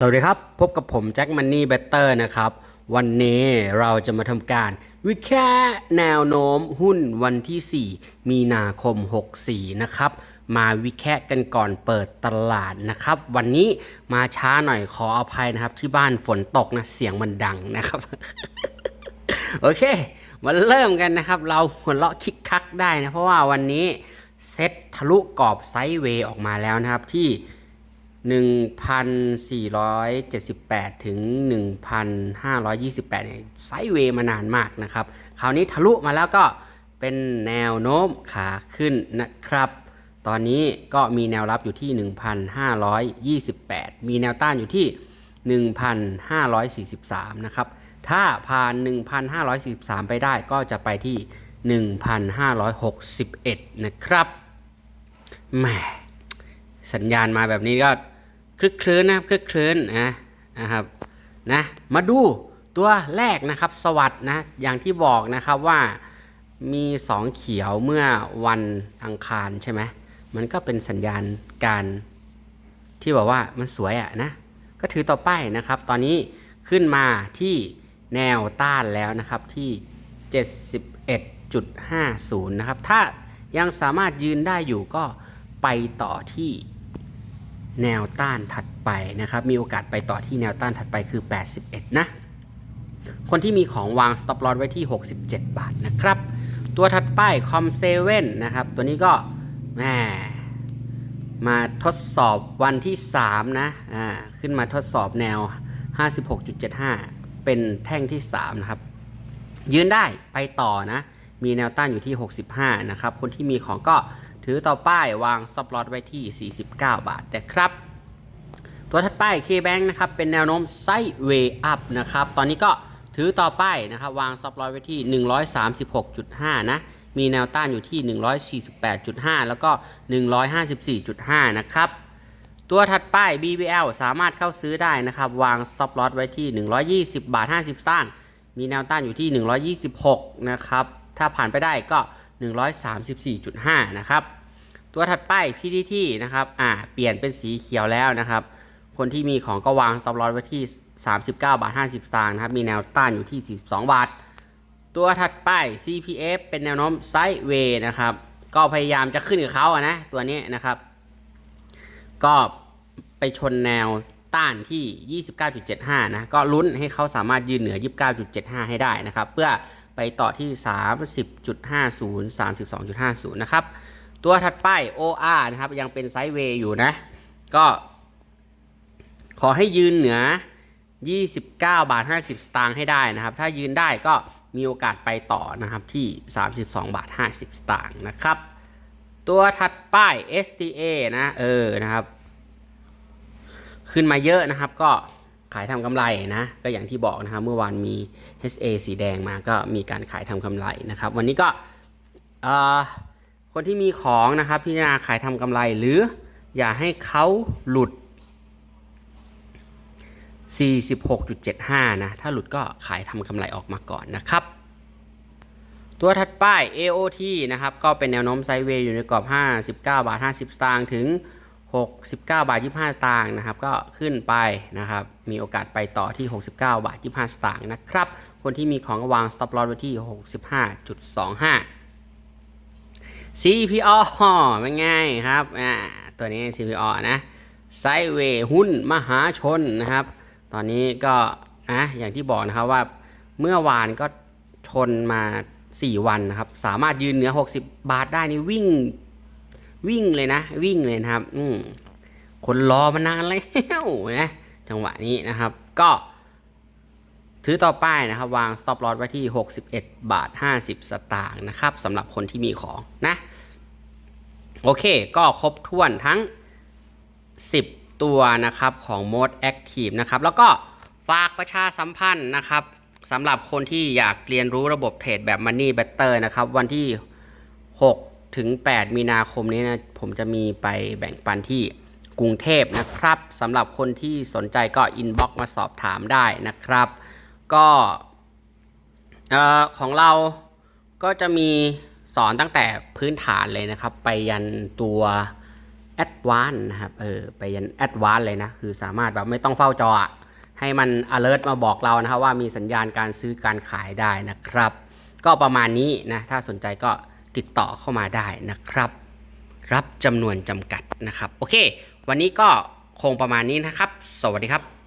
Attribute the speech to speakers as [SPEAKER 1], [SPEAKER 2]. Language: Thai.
[SPEAKER 1] สวัสดีครับ พบกับผมแจ็คมันนี่เบเตอร์นะครับ วันนี้เราจะมาทำการ วิเคราะห์แนวโน้มหุ้นวันที่ 4 มีนาคม 64 นะครับ มาวิเคราะห์กันก่อนเปิดตลาดนะครับ วันนี้มาช้าหน่อยขออภัยนะครับ ที่บ้านฝนตกนะ เสียงมันดังนะครับ โอเค มาเริ่มกันนะครับ เราหัวเราะคิกคักได้นะ เพราะว่าวันนี้เซ็ตทะลุกรอบไซด์เวย์ออกมาแล้วนะครับที่ 1,478 ถึง 1,528เนี่ยไซด์เวย์มานานมากนะครับ คราวนี้ทะลุมาแล้วก็เป็นแนวโน้มขาขึ้นนะครับ ตอนนี้ก็มีแนวรับอยู่ที่ 1,528 มีแนวต้านอยู่ที่ 1,543 นะครับ ถ้าผ่าน 1,543 ไปได้ก็จะไปที่ 1,561 นะครับแหมสัญญาณมาแบบนี้ก็ คลึกคลื้นนะครับคลึกคลื้นนะนะครับนะมาดูตัวแรกนะครับ สวัสดนะอย่างที่บอกนะครับว่ามีสองเขียวเมื่อวันอังคารใช่ไหมมันก็เป็นสัญญาณการที่บอกว่ามันสวยอะนะก็ถือต่อไปนะครับ ตอนนี้ขึ้นมาที่แนวต้านแล้วนะครับที่ 71.50 นะครับ ถ้ายังสามารถยืนได้อยู่ก็ไปต่อที่ แนวต้านถัดไปนะครับ มีโอกาสไปต่อที่แนวต้านถัดไปคือ 81 นะ คนที่มีของวาง stop loss ไว้ที่ 67 บาทนะครับ ตัวถัดไป com 7นะครับ ตัวนี้ก็แหมมาทดสอบวันที่ 3 นะอ่าขึ้นมาทดสอบแนว 56.75 เป็นแท่งที่ 3 นะครับ ยืนได้ไปต่อนะ มีแนวต้านอยู่ที่ 65 นะครับ คนที่มีของก็ถือต่อป้ายวาง stop loss ไว้ที่ 49 บาทนะครับ ตัวถัดไป KBank นะครับ เป็นแนวโน้มไซด์เวย์อัพนะครับ ตอนนี้ก็ถือต่อป้ายนะครับ วาง stop loss ไว้ที่ 136.5 นะ มีแนวต้านอยู่ที่ 148.5 แล้วก็ 154.5 นะครับตัวถัดไป BBL สามารถเข้าซื้อได้นะครับ วาง stop loss ไว้ที่ 120 บาท 50สตางค์ มีแนวต้านอยู่ที่ 126 นะครับ ถ้าผ่านไปได้ก็ 134.5 นะครับ ตัวถัดไป PTT นะครับ อ่า เปลี่ยนเป็นสีเขียวแล้วนะครับ คนที่มีของก็วาง stop loss ไว้ที่ 39 บาท 50 สตางค์นะครับ มีแนวต้านอยู่ที่ 42 บาท ตัวถัดไป CPF เป็นแนวโน้มไซด์เวย์นะครับ ก็พยายามจะขึ้นกับเขาอะนะ ตัวนี้นะครับ ก็ไปชนแนวต้านที่ 29.75 นะ ก็ลุ้นให้เขาสามารถยืนเหนือ 29.75 ให้ได้นะครับ เพื่อ ไปต่อที่ 30.50 32.50 นะครับ ตัวถัดไป OR นะครับ ยังเป็นไซด์เวย์อยู่นะ ก็ ขอให้ยืนเหนือ 29 บาท 50 สตางค์ให้ได้นะครับ ถ้ายืนได้ก็มีโอกาสไปต่อนะครับที่ 32 บาท 50 สตางค์นะครับ ตัวถัดไป STA นะ เออ นะครับ ขึ้นมาเยอะนะครับก็ ขายทำกำไรนะ ก็อย่างที่บอกนะครับเมื่อวานมี HA สีแดงมาก็มีการขายทำกำไรนะครับ วันนี้ก็คนที่มีของนะครับพิจารณาขายทำกำไรหรืออย่าให้เขาหลุด 46.75 นะ ถ้าหลุดก็ขายทำกำไรออกมาก่อนนะครับ ตัวถัดไป AOT นะครับ ก็เป็นแนวโน้มไซด์เวย์อยู่ในกรอบ 59 บาท 50 สตางค์ถึง 69 บาท 25สตางค์นะครับ ก็ขึ้นไปนะครับ มีโอกาสไปต่อที่ 69 บาท 25 สตางค์นะครับ คนที่มีของวาง stop loss ไว้ที่ 65.25 CPO เป็นไงครับ อ่า ตัวนี้ CPO นะ ไซเวหุ้นมหาชนนะครับ ตอนนี้ก็นะอย่างที่บอกนะครับว่าเมื่อวานก็ชนมา 4 วันนะครับ สามารถยืนเหนือ 60 บาทได้นี่วิ่ง วิ่งเลยนะ วิ่งเลยนะครับ อืมคนรอมานานแล้วนะจังหวะนี้นะครับ ก็ถือต่อป้ายนะครับ วาง stop loss ไว้ที่ 61 บาท 50 สตางค์นะครับสำหรับคนที่มีของนะ โอเค ก็ครบถ้วนทั้ง 10 ตัวนะครับของ Mode Active นะครับ แล้วก็ฝากประชาสัมพันธ์นะครับสำหรับคนที่อยากเรียนรู้ระบบเทรดแบบ Money Better นะครับ วันที่ 6 ถึง 8 มีนาคมนี้นะผมจะมีไปแบ่งปันที่กรุงเทพนะครับสำหรับคนที่สนใจก็อินบ็อกมาสอบถามได้นะครับ ก็ของเราก็จะมีสอนตั้งแต่พื้นฐานเลยนะครับ ไปยันตัวแอดวานนะครับเออไปยันแอดวานเลยนะ คือสามารถแบบไม่ต้องเฝ้าจอ ให้มัน alert มาบอกเรานะครับว่ามีสัญญาณการซื้อการขายได้นะครับ ก็ประมาณนี้นะ ถ้าสนใจก็ ติดต่อเข้ามาได้นะครับ รับจำนวนจำกัดนะครับ โอเค วันนี้ก็คงประมาณนี้นะครับ สวัสดีครับ